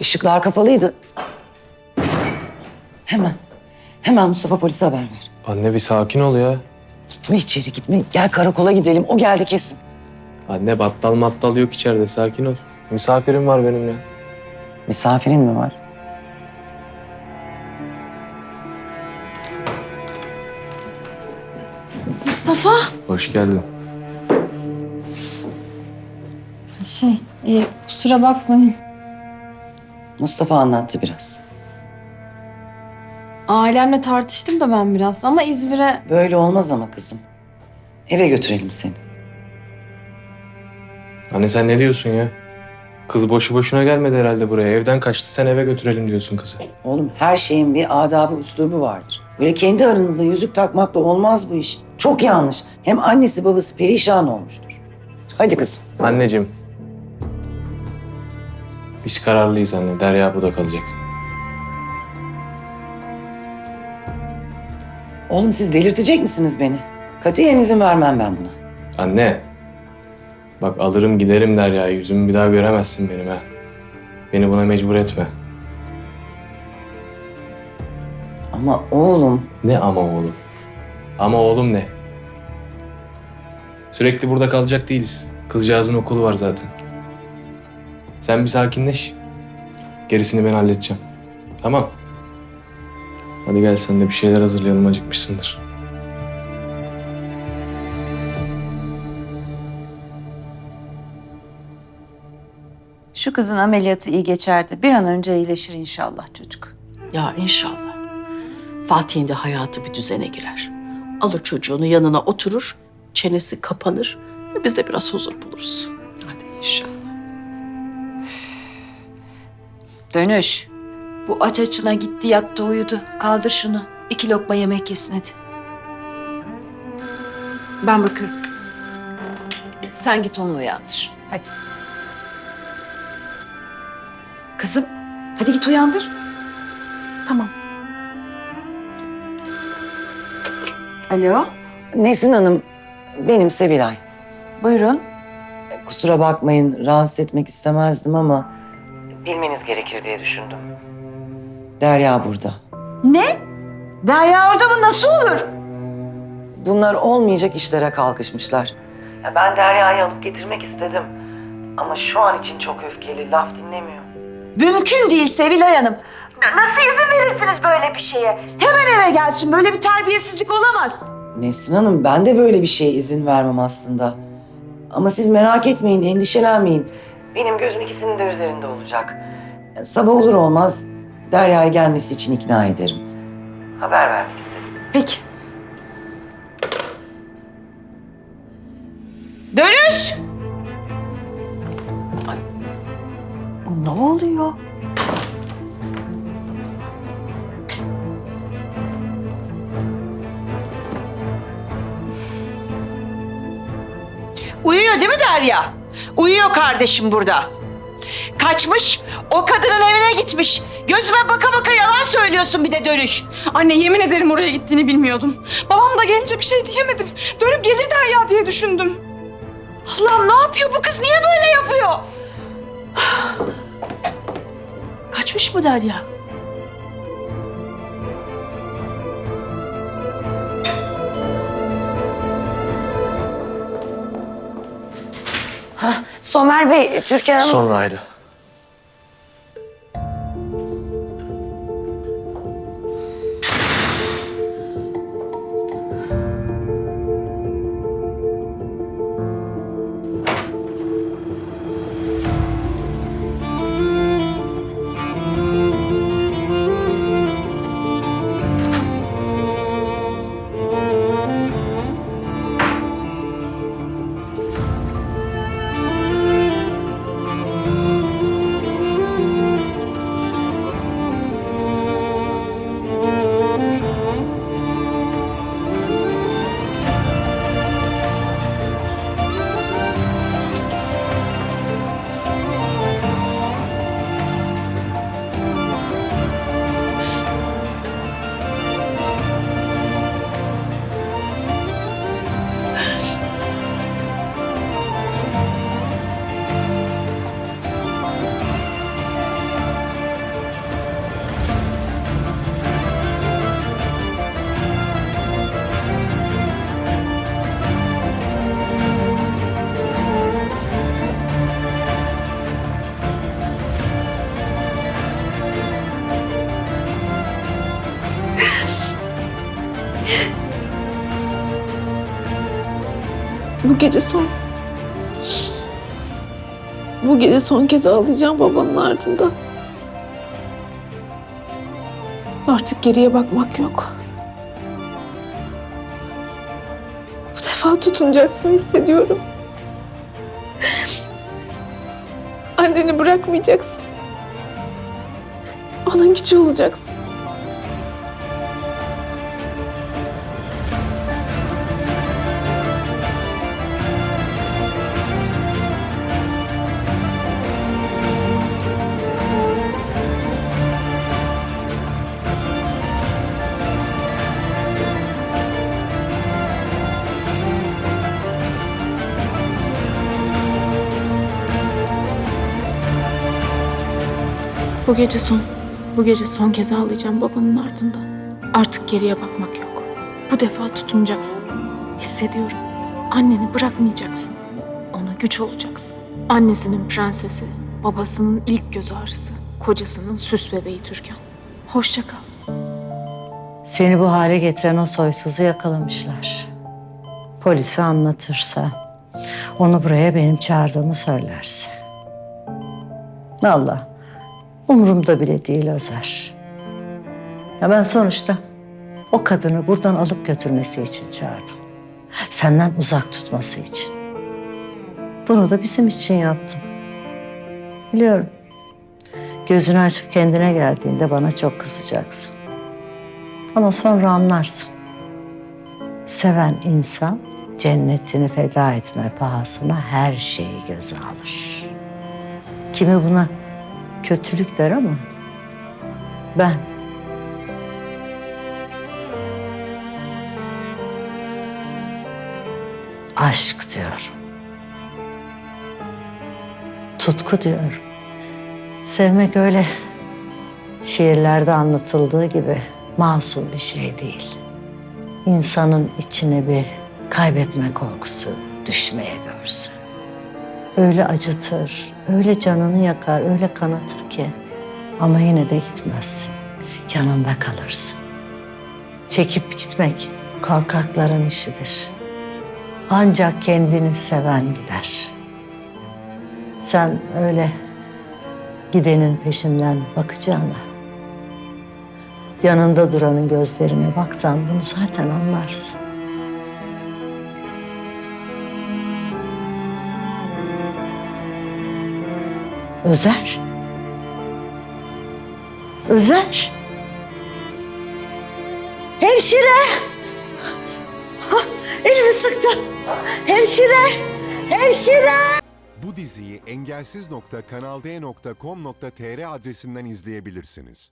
Işıklar kapalıydı. Hemen, hemen Mustafa polise haber ver. Anne bir sakin ol ya. Gitme içeri gitme. Gel karakola gidelim. O geldi kesin. Anne battal mattal yok içeride sakin ol. Misafirim var benim ya. Misafirin mi var? Mustafa. Hoş geldin. Şey, e, kusura bakmayın. Mustafa anlattı biraz. Ailemle tartıştım da ben biraz ama İzmir'e... Böyle olmaz ama kızım. Eve götürelim seni. Anne sen ne diyorsun ya? Kız boşu boşuna gelmedi herhalde buraya. Evden kaçtı sen eve götürelim diyorsun kızı. Oğlum her şeyin bir adabı, üslubu vardır. Böyle kendi aranızda yüzük takmakla olmaz bu iş. Çok yanlış. Hem annesi babası perişan olmuştur. Hadi kızım. Anneciğim. Biz kararlıyız anne. Derya burada kalacak. Oğlum siz delirtecek misiniz beni? Katiyen izin vermem ben buna. Anne. Bak alırım giderim Derya'yı. Yüzümü bir daha göremezsin benim ha. Beni buna mecbur etme. Ama oğlum Ne ama oğlum? Ama oğlum ne? Sürekli burada kalacak değiliz. Kızcağızın okulu var zaten. Sen bir sakinleş. Gerisini ben halledeceğim. Tamam. Hadi gel sen de bir şeyler hazırlayalım acıkmışsındır. Şu kızın ameliyatı iyi geçerdi. Bir an önce iyileşir inşallah çocuk. Ya inşallah. Fatih'in de hayatı bir düzene girer. Alır çocuğunu yanına oturur, çenesi kapanır. ve Biz de biraz huzur buluruz. Hadi inşallah. Dönüş. Bu aç açına gitti yattı uyudu. Kaldır şunu. İki lokma yemek yesin hadi. Ben bakıyorum. Sen git onu uyandır. Hadi. Kızım hadi git uyandır. Tamam. Alo Nesin Hanım benim Sevilay. buyurun. Kusura bakmayın rahatsız etmek istemezdim ama... Bilmeniz gerekir diye düşündüm. Derya burada. Ne? Derya orada mı? Nasıl olur? Bunlar olmayacak işlere kalkışmışlar. ben Derya'yı alıp getirmek istedim. Ama şu an için çok öfkeli, laf dinlemiyor. Mümkün değil Sevilay Hanım. Nasıl izin verirsiniz böyle bir şeye? Hemen eve gelsin. Böyle bir terbiyesizlik olamaz. Nesin Hanım ben de böyle bir şeye izin vermem aslında. Ama siz merak etmeyin, endişelenmeyin. Benim gözüm ikisinin de üzerinde olacak. Sabah olur olmaz Derya'ya gelmesi için ikna ederim. Haber vermek istedim. Peki. Dönüş! Ne oluyor? Uyuyor değil mi Derya? Uyuyor kardeşim burada. Kaçmış, o kadının evine gitmiş. Gözüme baka baka yalan söylüyorsun bir de dönüş. Anne yemin ederim oraya gittiğini bilmiyordum. Babam da gelince bir şey diyemedim. Dönüp gelir der ya diye düşündüm. Allah'ım ne yapıyor bu kız? Niye böyle yapıyor? Kaçmış mı Derya? Somer Bey, Türkan Hanım... Sonra ayrı. Gece son. Bu gece son kez ağlayacağım babanın ardında. Artık geriye bakmak yok. Bu defa tutunacaksın hissediyorum. Anneni bırakmayacaksın. Onun gücü olacaksın. Bu gece son. Bu gece son kez ağlayacağım babanın ardında. Artık geriye bakmak yok. Bu defa tutunacaksın. Hissediyorum. Anneni bırakmayacaksın. Ona güç olacaksın. Annesinin prensesi, babasının ilk göz ağrısı, kocasının süs bebeği Türkan. Hoşça kal. Seni bu hale getiren o soysuzu yakalamışlar. Polise anlatırsa, onu buraya benim çağırdığımı söylerse. Allah, umurumda bile değil Özer. Ya ben sonuçta o kadını buradan alıp götürmesi için çağırdım. Senden uzak tutması için. Bunu da bizim için yaptım. Biliyorum. Gözünü açıp kendine geldiğinde bana çok kızacaksın. Ama sonra anlarsın. Seven insan cennetini feda etme pahasına her şeyi göze alır. Kimi buna kötülük der ama ben aşk diyorum. Tutku diyorum. Sevmek öyle şiirlerde anlatıldığı gibi masum bir şey değil. İnsanın içine bir kaybetme korkusu düşmeye görsün. Öyle acıtır, öyle canını yakar, öyle kanatır ki. Ama yine de gitmezsin. Yanında kalırsın. Çekip gitmek korkakların işidir. Ancak kendini seven gider. Sen öyle gidenin peşinden bakacağına yanında duranın gözlerine baksan bunu zaten anlarsın. Özer. Özer. Hemşire. Elimi sıktı. Hemşire. Hemşire. Bu diziyi engelsiz.kanalde.com.tr adresinden izleyebilirsiniz.